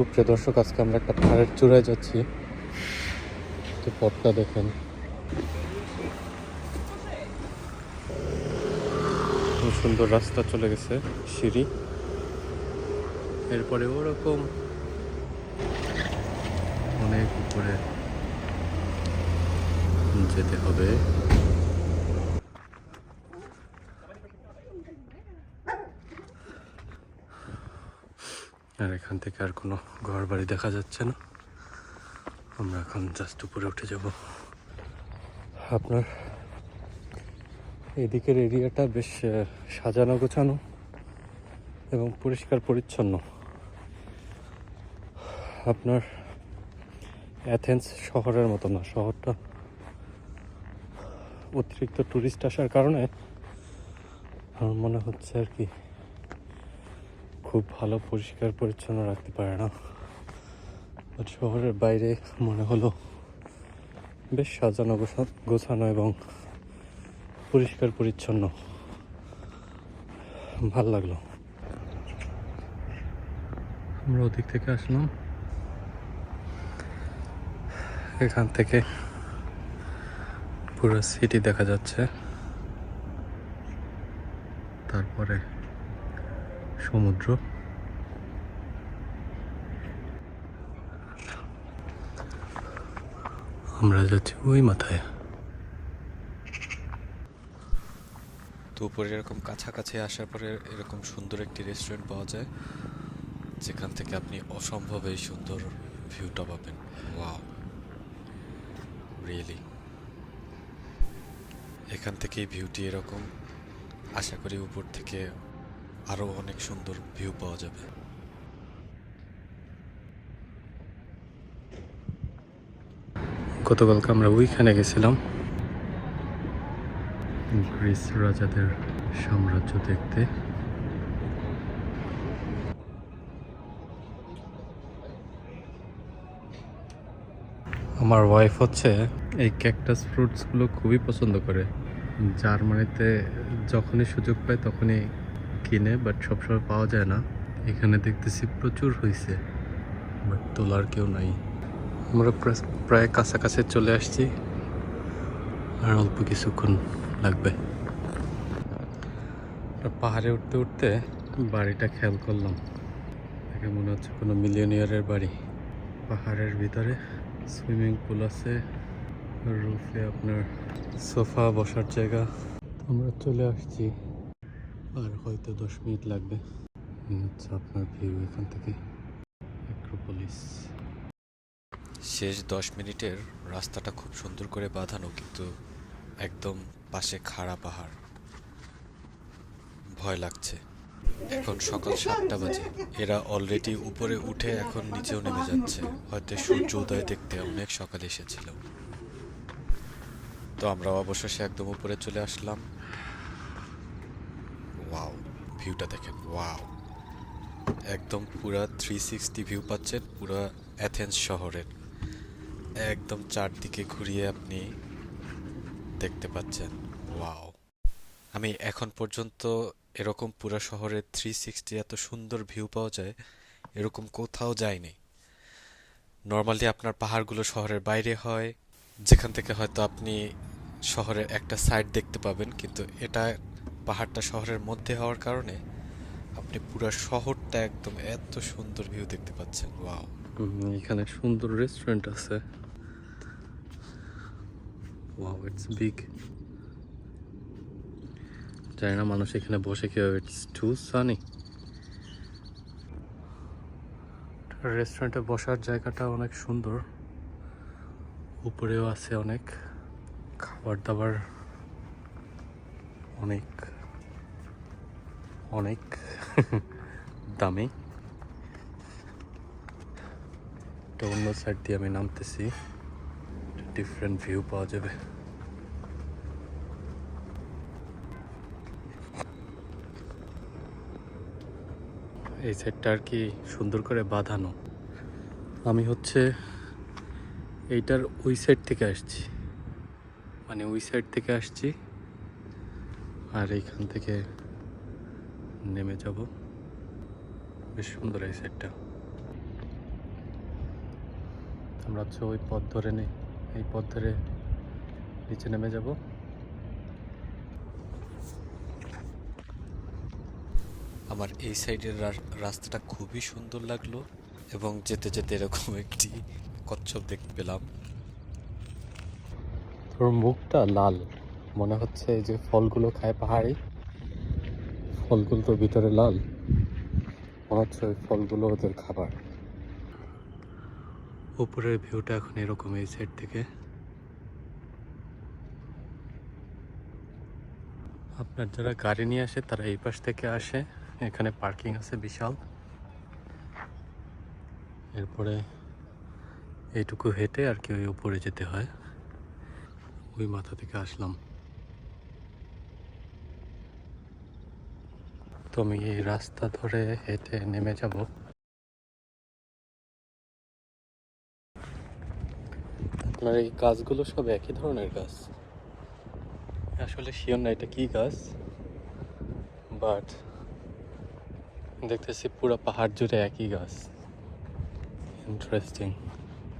সুপ্রিয় দর্শক, আজকে আমরা একটা পাহাড়ের চূড়ায় যাচ্ছি। তো পথটা দেখেন। সুন্দর রাস্তা চলে গেছে, সিঁড়ি। এরপরে ওরকম অনেক উপরে যেতে হবে। আর এখান থেকে আর কোনো ঘর বাড়ি দেখা যাচ্ছে না। আমরা এখন জাস্ট উপরে উঠে যাব। আপনার এদিকের এরিয়াটা বেশ সাজানো গোছানো এবং পরিষ্কার পরিচ্ছন্ন। আপনার অ্যাথেন্স শহরের মতো না, শহরটা অতিরিক্ত টুরিস্ট আসার কারণে আমার মনে হচ্ছে আর কি খুব ভালো পরিষ্কার পরিচ্ছন্ন রাখতে পারে না। শহরের বাইরে মনে হলো বেশ সাজানো, গোছা- গোছানো এবং পরিষ্কার পরিচ্ছন্ন। ভালো লাগল। আমরা ওদিক থেকে আসলাম। এখান থেকে পুরো সিটি দেখা যাচ্ছে। তারপরে সমুদ্র। আমরা যাচ্ছি ওই মাথায়। তো উপরে এরকম কাছাকাছি আসার পরে এরকম সুন্দর একটি রেস্টুরেন্ট পাওয়া যায়, যেখান থেকে আপনি অসম্ভব এই সুন্দর ভিউটা পাবেন। ওয়াও রিয়েলি এখান থেকেই ভিউটি এরকম, আশা করি উপর থেকে আরও অনেক সুন্দর ভিউ পাওয়া যাবে। গতকালকে আমরা ওইখানে গেছিলাম। গ্রিস রাজাদের সাম্রাজ্য দেখতে। আমার ওয়াইফ হচ্ছে এই ক্যাকটাস ফ্রুটসগুলো খুবই পছন্দ করে। জার্মানিতে যখনই সুযোগ পায় তখনই কিনে বাট সবসময় পাওয়া যায় না। এখানে দেখতেছি প্রচুর হয়েছে বাট তোলার কেউ নাই। আমরা প্রায়- কাছাকাছি চলে আসছি, আর অল্প কিছুক্ষণ লাগবে। পাহাড়ে উঠতে উঠতে বাড়িটা খেয়াল করলাম। দেখে মনে হচ্ছে কোনো মিলিয়নিয়ারের বাড়ি। পাহাড়ের ভিতরে সুইমিং পুল আছে, রুফে আপনার সোফা বসার জায়গা। আমরা চলে আসছি। আর হয়তো দশ মিনিট লাগবে। হচ্ছে আপনার ভিউ এখান থেকে। অ্যাক্রোপলিস শেষ দশ মিনিটের রাস্তাটা খুব সুন্দর করে বাঁধানো, কিন্তু একদম পাশে খাড়া পাহাড়। ভয় লাগছে। এখন সকাল সাতটা বাজে। এরা অলরেডি উপরে উঠে এখন নিচেও নেমে যাচ্ছে। হয়তো সূর্য উদয় দেখতে অনেক সকালে এসেছিল। তো আমরা অবশেষে একদম উপরে চলে আসলাম। ওয়াও ভিউটা দেখেন ওয়াও একদম পুরা থ্রি সিক্সটি ভিউ পাচ্ছেন, পুরা অ্যাথেন্স শহরের। একদম চারদিকে ঘুরিয়ে আপনি দেখতে পাচ্ছেন ওয়াও আমি এখন পর্যন্ত এরকম পুরো শহরের থ্রি সিক্সটি এত সুন্দর ভিউ পাওয়া যায়, এরকম কোথাও যায়নি। নর্মালি আপনার পাহাড়গুলো শহরের বাইরে হয়, যেখান থেকে হয়তো আপনি শহরের একটা সাইড দেখতে পাবেন, কিন্তু এটা পাহাড়টা শহরের মধ্যে হওয়ার কারণে আপনি পুরো শহরটা একদম এত সুন্দর ভিউ দেখতে পাচ্ছেন ওয়াও এখানে সুন্দর রেস্টুরেন্ট আছে। ওয়াও ইটস বিগ জানি না মানুষ এখানে বসে কেউ ইটস টু সানি রেস্টুরেন্টে বসার জায়গাটা অনেক সুন্দর। উপরেও আছে অনেক খাবার দাবার। অনেক অনেক দামি। একটা অন্য সাইড দিয়ে আমি নামতেছি ডিফারেন্ট ভিউ পাওয়া যাবে। এই সাইডটা আর কি সুন্দর করে বাঁধানো। আমি হচ্ছে এইটার ওই সাইড থেকে আসছি। মানে ওই সাইড থেকে আসছি। আর এইখান থেকে নেমে যাব। বেশ সুন্দর এই সাইডটা আমরা হচ্ছে ওই পথ ধরে নেই। এই পথ ধরে নিচে নেমে যাব। আমার এই সাইডের রাস্তাটা খুবই সুন্দর লাগল এবং যেতে যেতে এরকম একটি কচ্ছপ দেখতে পেলাম। তোর মুখটা লাল। মনে হচ্ছে এই যে ফলগুলো খায় পাহাড়ি। ফলগুলো তো ভিতরে লাল। মনে হচ্ছে ওই ফলগুলো ওদের খাবার। উপরের ভিউটা এখন এরকম এই সাইড থেকে। আপনার যারা গাড়ি নিয়ে আসে, তারা এই পাশ থেকে আসে। এখানে পার্কিং আছে বিশাল। এরপরে এইটুকু হেঁটে আর কি ওই উপরে যেতে হয়। ওই মাথা থেকে আসলাম। তো আমি এই রাস্তা ধরে হেঁটে নেমে যাব। আপনার এই গাছগুলো সব একই ধরনের গাছ? আসলে শিওর না এটা কি গাছ? বাট দেখতেছি পুরো পাহাড় জুড়ে একই গাছ। ইন্টারেস্টিং।